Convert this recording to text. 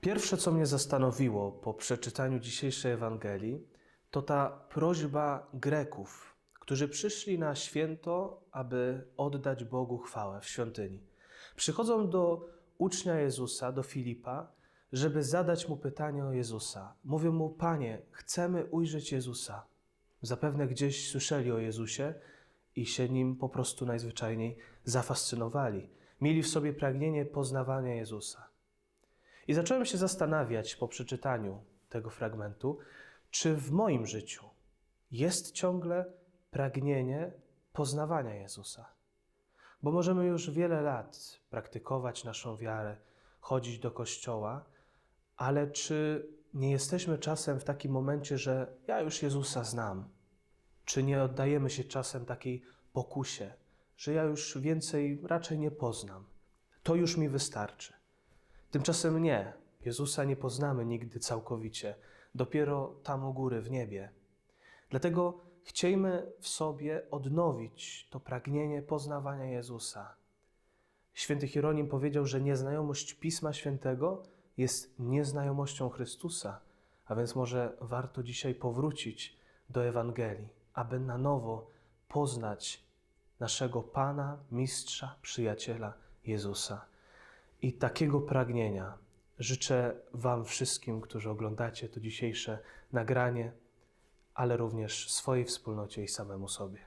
Pierwsze, co mnie zastanowiło po przeczytaniu dzisiejszej Ewangelii, to ta prośba Greków, którzy przyszli na święto, aby oddać Bogu chwałę w świątyni. Przychodzą do ucznia Jezusa, do Filipa, żeby zadać mu pytanie o Jezusa. Mówią mu: Panie, chcemy ujrzeć Jezusa. Zapewne gdzieś słyszeli o Jezusie i się nim po prostu najzwyczajniej zafascynowali. Mieli w sobie pragnienie poznawania Jezusa. I zacząłem się zastanawiać po przeczytaniu tego fragmentu, czy w moim życiu jest ciągle pragnienie poznawania Jezusa. Bo możemy już wiele lat praktykować naszą wiarę, chodzić do kościoła, ale czy nie jesteśmy czasem w takim momencie, że ja już Jezusa znam? Czy nie oddajemy się czasem takiej pokusie, że ja już więcej raczej nie poznam? To już mi wystarczy. Tymczasem nie. Jezusa nie poznamy nigdy całkowicie, dopiero tam u góry w niebie. Dlatego chciejmy w sobie odnowić to pragnienie poznawania Jezusa. Święty Hieronim powiedział, że nieznajomość Pisma Świętego jest nieznajomością Chrystusa, a więc może warto dzisiaj powrócić do Ewangelii, aby na nowo poznać naszego Pana, Mistrza, Przyjaciela Jezusa. I takiego pragnienia życzę Wam wszystkim, którzy oglądacie to dzisiejsze nagranie, ale również swojej wspólnocie i samemu sobie.